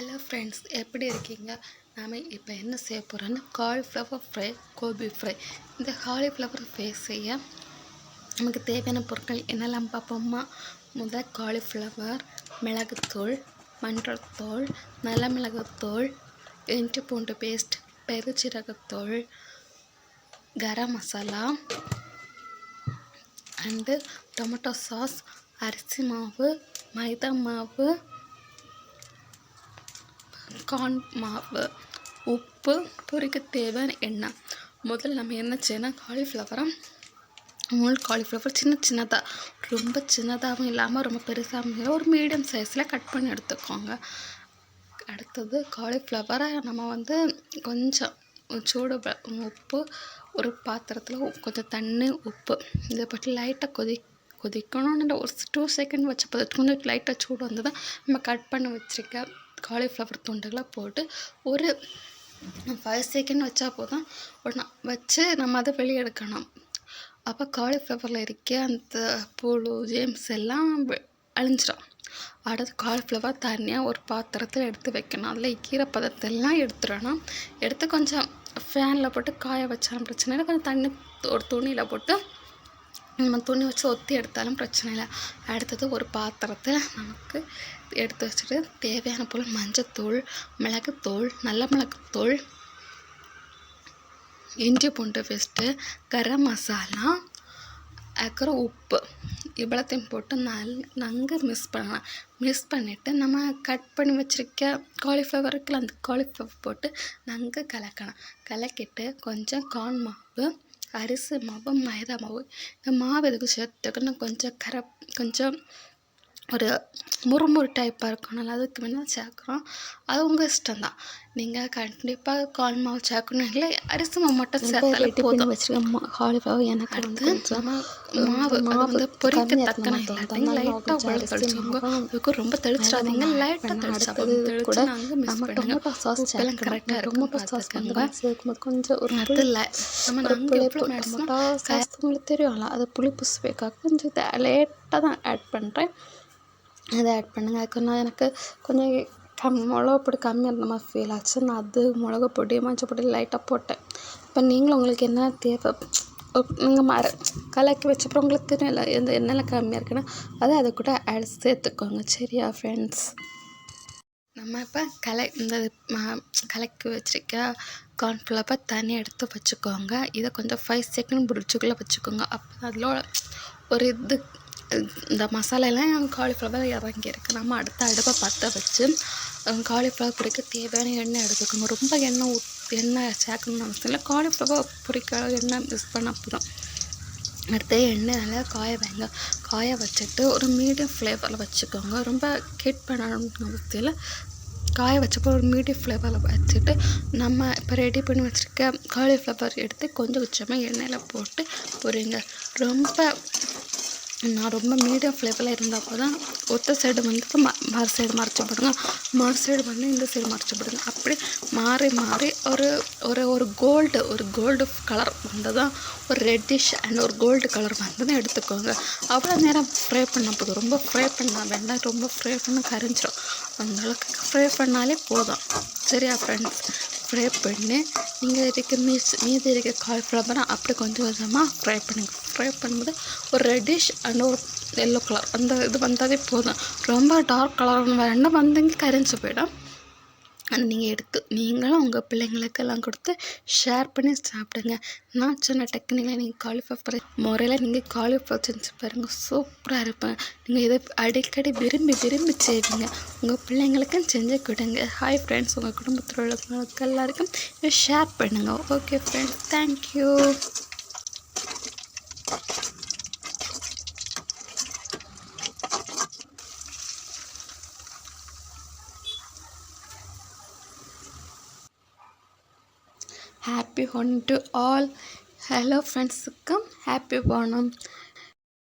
Hello friends எப்படி இருக்கீங்க? நாம் இப்போ என்ன செய்ய போகிறோன்னா காலிஃப்ளவர் ஃப்ரை கோபி ஃப்ரை இந்த காலிஃப்ளவர் ஃப்ரை செய்ய நமக்கு தேவையான பொருட்கள் என்னெல்லாம் பார்ப்போமா முதல் காலிஃப்ளவர் மிளகுத்தூள் மஞ்சள் நல்ல மிளகுத்தூள் இஞ்சி பூண்டு paste பெருச்சீரகத்தூள் garam masala and tomato sauce அரிசி மாவு மைதா மாவு கார்ன் மாவு உப்பு பொரிக்க தேவையான எண்ணெய் முதல்ல நம்ம என்ன செய்யணும்? காலிஃப்ளவரை முள் காலிஃப்ளவர் சின்ன சின்னதாக ரொம்ப சின்னதாகவும் இல்லாமல் ரொம்ப பெருசாகவும் இல்லாமல் ஒரு மீடியம் சைஸில் கட் பண்ணி எடுத்துக்கோங்க. அடுத்தது காலிஃப்ளவரை நம்ம வந்து கொஞ்சம் சூடு உப்பு ஒரு பாத்திரத்தில் கொஞ்சம் தண்ணி உப்பு இதை போட்டு லைட்டாக கொதி கொதிக்கணும்னு ஒரு டூ செகண்ட் வச்ச கொஞ்சம் லைட்டாக சூடு வந்ததும் நம்ம கட் பண்ணி வச்சுருக்க காலிஃப்ளவர் துண்டுகளை போட்டு ஒரு ஃபைவ் செகண்ட் வச்சா போதும். ஒன்றா வச்சு நம்ம அதை வெளியே எடுக்கணும் அப்போ காலிஃப்ளவரில் இருக்க அந்த புழு ஜேம்ஸ் எல்லாம் அழிஞ்சிடும். அடுத்து காலிஃப்ளவர் தனியாக ஒரு பாத்திரத்தில் எடுத்து வைக்கணும். அதில் கீரை பதத்தெல்லாம் எடுத்துடணும். எடுத்து கொஞ்சம் ஃபேனில் போட்டு காய வச்சாலும் பிரச்சனை இல்லை. கொஞ்சம் தண்ணி ஒரு துணியில் போட்டு நம்ம துணி வச்சு ஒத்தி எடுத்தாலும் பிரச்சனை இல்லை. அடுத்தது ஒரு பாத்திரத்தில் நமக்கு எடுத்து வச்சுட்டு தேவையான பொருள் மஞ்சத்தூள் மிளகுத்தூள் நல்ல மிளகுத்தூள் இஞ்சி பூண்டு பேஸ்ட்டு கரம் மசாலா அப்புறம் உப்பு. இவ்வளோத்தையும் போட்டு நல் நன்கு மிக்ஸ் பண்ணலாம். மிக்ஸ் பண்ணிவிட்டு நம்ம கட் பண்ணி வச்சுருக்க காலிஃப்ளவர் இருக்குல்ல அந்த காலிஃப்ளவர் போட்டு நன்கு கலக்கணும் கலக்கிட்டு கொஞ்சம் கார்ன் மாவு அரிசி மாவு மைதா மாவு. இந்த மாவு எதுக்கு சேர்த்துக்கணும் கொஞ்சம் கர கொஞ்சம் ஒரு முறுமுறு டைப்பாக இருக்கணும். அதுக்கு வேணால் சேர்க்குறோம் அது உங்கள் இஷ்டம்தான். நீங்கள் கண்டிப்பாக கார்ன் மாவு சேர்க்கணும். இல்லை அரிசி மாவு மட்டும் சேர்த்தாலே போதும். பண்ணி வச்சிருக்க காலிஃப்ளவர் எனக்கு வந்து அடுத்து மாவு. அது வந்து கம்மியா தக்கன இல்லாட்டிங்க லைட்டாக உள்ள மாவும் அதுக்கு ரொம்ப தெளிச்சிடாதீங்க லைட்டாக மாவு தெளிச்சாங்க கூட தெளிச்சு மிஸ் நம்ம டொமேட்டோ சாஸ் கரெக்டாக இருக்கும் டொமேட்டோ சாஸ் சேர்க்கும்போது கொஞ்சம் ஒரு அது இல்லை. நம்ம நாங்கள் புளிப்பு எவ்வளோ மேக்ஸிமம் டொமேட்டோ சாஸ் உங்களுக்கு தெரியும்ல. அது புளிப்பு சுவைக்காக கொஞ்சம் லேட்டாக தான் ஆட் பண்ணுறேன் அதை ஆட் பண்ணுங்கள் அதுக்கு நான் எனக்கு கொஞ்சம் கம் மிளகா பொடி கம்மியாக இருந்த மாதிரி ஃபீல் ஆச்சு. நான் அது மிளகா பொடி மஞ்சப்பொடி லைட்டாக போட்டேன். இப்போ நீங்களும் உங்களுக்கு என்ன தேவை? நீங்கள் மர கலக்கி வச்சப்பறம் உங்களுக்கு தெரியல எந்த என்னெல்லாம் கம்மியாக இருக்குன்னா அதை அதை கூட ஆட் சேர்த்துக்கோங்க. சரியா ஃப்ரெண்ட்ஸ் நம்ம இப்போ கலை இந்த கலக்கி வச்சிருக்க கார்ன்ஃப்ளவர் தனியாக எடுத்து வச்சுக்கோங்க. இதை கொஞ்சம் ஃபைவ் செகண்ட் பிடிச்சிக்குள்ளே வச்சுக்கோங்க. அப்போ அதில் ஒரு இது இந்த மசாலாலாம் காலிஃப்ளவர் இறங்கியிருக்கு. நம்ம அடுத்த அடுப்பை பற்ற வச்சு காலிஃப்ளவர் பொரிக்க தேவையான எண்ணெய் எடுத்துக்கோங்க. ரொம்ப எண்ணெய் ஊ எண்ணெய் சேர்க்கணும்னு அவசியம் இல்லை. காலிஃப்ளவர் பொரிக்க எண்ணெய் மிஸ் பண்ண போதும். அடுத்து எண்ணெய் நல்லா காய வைங்க. காய வச்சுட்டு ஒரு மீடியம் ஃப்ளேவரில் வச்சுக்கோங்க. ரொம்ப கெட் பண்ணணும்னு அவசியம் இல்லை. காய வச்சப்போ ஒரு மீடியம் ஃப்ளேவரில் வச்சுட்டு நம்ம இப்போ ரெடி பண்ணி வச்சுருக்க காலிஃப்ளவர் எடுத்து கொஞ்சம் கொஞ்சமாக எண்ணெயில் போட்டு பொரிங்க. ரொம்ப நான் ரொம்ப மீடியம் ஃப்ளேவரில் இருந்தால் கூட தான் ஒத்த சைடு வந்து ம மறு சைடு மறைச்சி போடுங்க மறு சைடு வந்து இந்த சைடு மறைச்சி போடுங்க அப்படி மாறி மாறி ஒரு ஒரு ஒரு கோல்டு ஒரு கோல்டு கலர் வந்ததும் ஒரு ரெட்டிஷ் அண்ட் ஒரு கோல்டு கலர் வந்ததும் எடுத்துக்கோங்க. அவ்வளோ நேரம் ஃப்ரை பண்ண போதும் ரொம்ப ஃப்ரை பண்ண வேண்டாம் ரொம்ப ஃப்ரை பண்ண கரைஞ்சிரும். அந்தளவுக்கு ஃப்ரை பண்ணாலே போதும். சரியா ஃப்ரெண்ட்ஸ் ஃப்ரை பண்ணி நீங்கள் இருக்க மீஸ் மீதி இருக்க காலிஃப்ளவரை அப்படி கொஞ்சம் கொஞ்சமாக ஃப்ரை பண்ணுங்கள் ஃப்ரை பண்ணும்போது ஒரு ரெட்டிஷ் அண்ட் ஒரு எல்லோ கலர் அந்த இது வந்தாலே போதும். ரொம்ப டார்க் கலர் வேண்டாம் வந்தீங்க? கரைஞ்சி போயிடும். அது நீங்கள் எடுத்து நீங்களும் உங்கள் பிள்ளைங்களுக்கெல்லாம் கொடுத்து ஷேர் பண்ணி சாப்பிடுங்க. நான் சொன்ன டெக்னிக்கில் நீங்கள் காலிஃபர் முறையில் நீங்கள் காலிஃபர் செஞ்சு பாருங்கள் சூப்பராக இருப்பேன் நீங்கள் இதை அடிக்கடி விரும்பி விரும்பி செய்வீங்க. உங்கள் பிள்ளைங்களுக்கும் செஞ்சு கொடுங்க. ஹாய் ஃப்ரெண்ட்ஸ் உங்கள் குடும்பத்தில் உள்ளவங்களுக்கு எல்லாருக்கும் ஷேர் பண்ணுங்கள் okay friends thank you happy Onam to all hello ഫ്രണ്ട്സുക്കും happy Onam